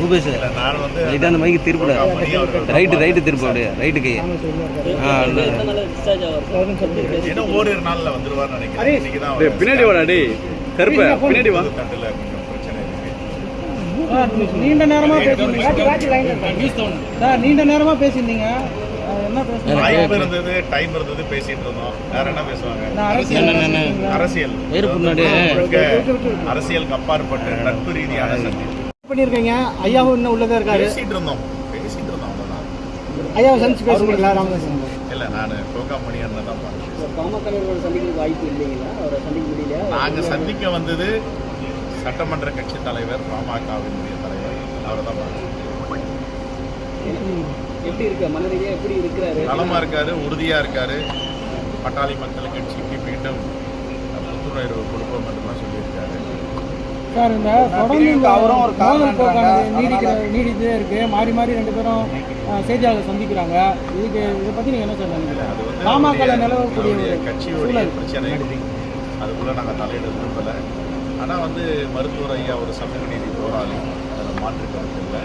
ரூபேஷ் இல்ல, நான் வந்து லைட்டாக அந்த மைக்கு திருப்பிட. ரைட்டு ரைட்டு திருப்ப அப்படியே ரைட்டு கையை ஆ பின்னாடி வாடா டேய். கருப்ப பின்னாடி வா. நீண்ட நேரமா பேசியிருந்தீங்க சார் நீண்ட நேரமா பேசியிருந்தீங்க. வாய்ப்பு இருந்தது டைம் இருந்தது பேசிட்டு இருந்தோம். வேற என்ன பேசுவாங்க? அரசியல் என்ன, என்ன, என்ன? அரசியல். வேறு முன்னாடி முழுக்க அரசியலுக்கு அப்பாற்பட்ட நட்பு ரீதியான சந்திப்பு. பண்ணியிருக்கீங்க? ஐயாவும் இன்னும் உள்ளதா இருக்காரு. பேசிட்டு இருந்தோம். பேசிட்டு இருந்தோம் அவ்வளவுதான். ஐயாவை சந்திச்சு பேசுறீங்களா ராமதாசன் இல்ல நான் கோகாமணி அண்ணன் தான் பார்த்தேன் பாமக சந்திக்க வாய்ப்பு இல்லைங்களா? அவரை சந்திக்க முடியல. நாங்க சந்திக்க வந்தது சட்டமன்ற கட்சி தலைவர் பாமகவினுடைய தலைவர். அவரை தான் பார்த்தோம் எப்படி இருக்கு? மனரீதியா எப்படி இருக்கிறாரு? நலமா இருக்காரு உறுதியா இருக்காரு. பட்டாளி மக்கள் கட்சிக்கு மீண்டும் புத்துணர்வு சார் இந்த தொடர்ந்து இந்த மோதல் போக்கானது நீடிக்கிற நீடித்தே இருக்கு. மாறி மாறி ரெண்டு பேரும் அஹ், செய்தியாளர் சந்திக்கிறாங்க. இதுக்கு இதை பத்தி நீங்க என்ன சார் நினைக்கிறீங்க? அது பாமக நிலவக்கூடிய சூழல். பிரச்சனை. அதுக்குள்ள நாங்க தலையிட விரும்பல. ஆனா வந்து மருத்துவர் ஐயா ஒரு சமூக நீதி போராளி. அதில் மாற்று கருத்து இல்லை.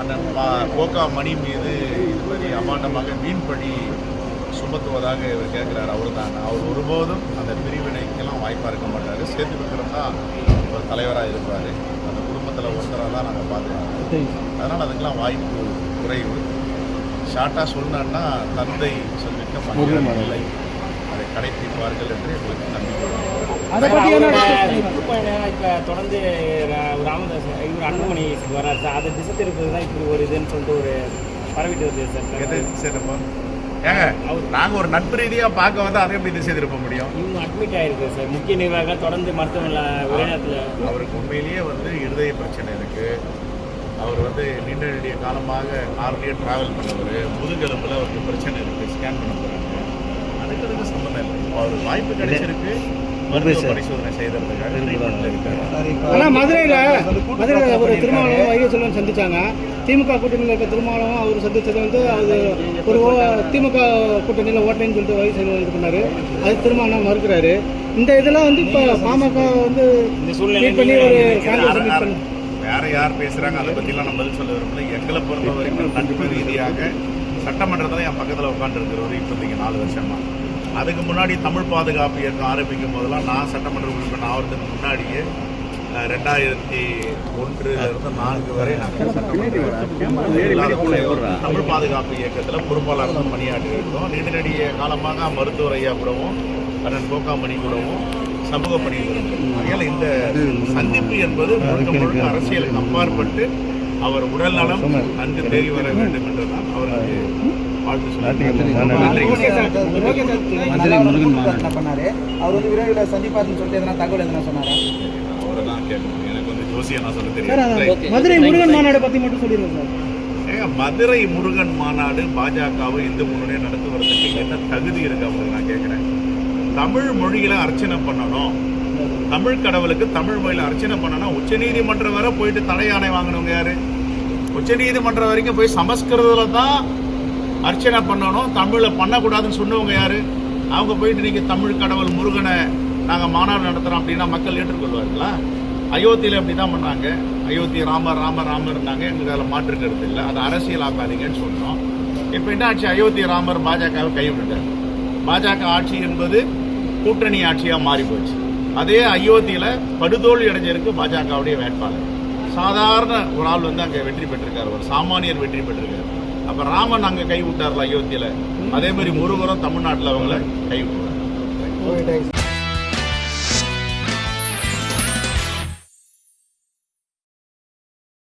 அண்ணன் பா- கோகா மணி மீது இது மாதிரி அமாண்டமாக மீன்படி சுமத்துவதாக இவர் கேட்குறாரு. அவர் தான் அவர் ஒருபோதும் அந்த பிரிவினைக்கெல்லாம் வாய்ப்பாக இருக்க மாட்டார். சேத்து விக்ரம் தான் ஒரு தலைவராக இருப்பார். அந்த குடும்பத்தில் ஒருத்தராக தான் நாங்கள் பார்க்குறோம் அதனால் அதுக்கெல்லாம் வாய்ப்பு குறைவு. ஷார்ட்டாக சொன்னோன்னா தந்தை சொல்லிக்க இல்லை. அதை கடைபிடிப்பார்கள் என்று எங்களுக்கு நம்பிக்கை உண்டு. அதை பத்தி என்ன சுற்றுப்பயணம் இப்போ தொடர்ந்து ராமதாஸ் இவர் அன்புமணி வர்றாரு சார் அதை திசை திருப்பது தான் இப்படி ஒரு இதுன்னு சொல்லிட்டு ஒரு பரவிட்டு வருது எது? சார்? ஏங்க நாங்கள் ஒரு நட்பு ரீதியாக பார்க்க வந்து அதை எப்படி திசை திருப்ப முடியும்? இவங்க அட்மிட் ஆயிருக்கு சார். முக்கிய நிர்வாகம் தொடர்ந்து மருத்துவமனையில் ஒரே நேரத்தில் அவருக்கு உண்மையிலேயே வந்து இருதய பிரச்சனை இருக்கு. அவர் வந்து நீண்ட நெடிய காலமாக கார்லேயே டிராவல் பண்ணவர் முதுகெலும்பில் அவருக்கு பிரச்சனை இருக்கு ஸ்கேன் பண்ண போறாங்க அதுக்கு அதுக்கு சம்மந்தம் இல்லை. அவர் வாய்ப்பு கிடைச்சிருக்கு. மருத்துவ பரிசோதனை செய்ததுக்காக இருக்காரு மதுரையில மதுரையில ஒரு திருமாவளவன் சந்திச்சாங்க. திமுக கூட்டணியில் இருக்க திருமாவளவன் அவர் சந்திச்சது வந்து அது ஒரு திமுக கூட்டணியில் ஓட்டேன்னு சொல்லிட்டு செல்வன் இது பண்ணாரு. அது திருமாவளவன் மறுக்கிறாரு. இந்த இதெல்லாம் வந்து இப்போ பாமக வந்து பண்ணி ஒரு வேற யார் பேசுறாங்க அதை பத்திலாம் நம்ம பதில் சொல்ல விரும்பல. எங்களை பொறுத்த வரைக்கும் நட்பு ரீதியாக சட்டமன்றத்தில் என் பக்கத்தில் உட்காந்துருக்கிறவர் இப்போதைக்கு நாலு வருஷமா. அதுக்கு முன்னாடி தமிழ் பாதுகாப்பு இயக்கம் ஆரம்பிக்கும் போதெல்லாம் நான் சட்டமன்ற உறுப்பினர் ஆகிறதுக்கு முன்னாடியே ரெண்டாயிரத்தி ஒன்றுல இருந்து நான்கு வரை நாங்கள் தமிழ் பாதுகாப்பு இயக்கத்தில் பொறுப்பாளர் தான் பணியாற்றி இருக்கோம் நீண்ட நெடிய காலமாக மருத்துவர் ஐயா கூடவும் அண்ணன் கோகாமணி கூடவும் சமூக பணியில் இருக்கிறோம் ஆகையால் இந்த சந்திப்பு என்பது முழுக்க முழுக்க அரசியலுக்கு அப்பாற்பட்டு அவர் உடல் நலம் நன்கு தேறி வர வேண்டும் என்றுதான் அவருக்கு வாழ்த்து பண்ணாரு அவர் வந்து விரைவில் சந்திப்பாருன்னு சொல்லிட்டு எதனா தகவல் எதனா சொன்னாரா? கேட்கணும். எனக்கு வந்து ஜோசியம் நான் சொல்ல தெரியும் மதுரை முருகன் மாநாடு பத்தி மட்டும் சொல்லிடுங்க சார். ஏங்க மதுரை முருகன் மாநாடு பாஜகவை இந்து முன்னணியை நடத்துவதற்கு என்ன தகுதி இருக்கு அப்படின்னு நான் கேட்குறேன். தமிழ் மொழியில அர்ச்சனை பண்ணணும். தமிழ் கடவுளுக்கு தமிழ் மொழியில அர்ச்சனை பண்ணணும் உச்சநீதிமன்றம் வரை போயிட்டு ஆணை வாங்கினவங்க யாரு? உச்சநீதிமன்றம் வரைக்கும் போய் சமஸ்கிருதத்துல தான் அர்ச்சனை பண்ணணும். தமிழ்ல பண்ணக்கூடாதுன்னு சொன்னவங்க யாரு? அவங்க போயிட்டு நீங்க தமிழ் கடவுள் முருகனை நாங்க மாநாடு நடத்துறோம் அப்படின்னா மக்கள் ஏற்றுக்கொள்வார்களா? அயோத்தியில் அப்படி தான் பண்ணாங்க. அயோத்தி ராமர் ராமர் ராமர் இருந்தாங்க. எங்களுக்கு அதில் மாற்று கருத்து இல்லை. அதை அரசியல் ஆக்காதீங்கன்னு சொன்னோம். இப்போ என்ன ஆட்சி அயோத்தி ராமர் பாஜகவை கைவிட்டார் பாஜக ஆட்சி என்பது கூட்டணி ஆட்சியாக மாறி போச்சு அதே அயோத்தியில் படுதோல்வி அடைஞ்சிருக்கு பாஜகவுடைய வேட்பாளர். சாதாரண ஒரு ஆள் வந்து அங்கே வெற்றி பெற்றிருக்கார். ஒரு சாமானியர் வெற்றி பெற்றிருக்கார். அப்போ ராமன் அங்கே கை விட்டார்ல அயோத்தியில். அதே மாதிரி முருகரும் தமிழ்நாட்டில் அவங்கள கை விட்டுறாரு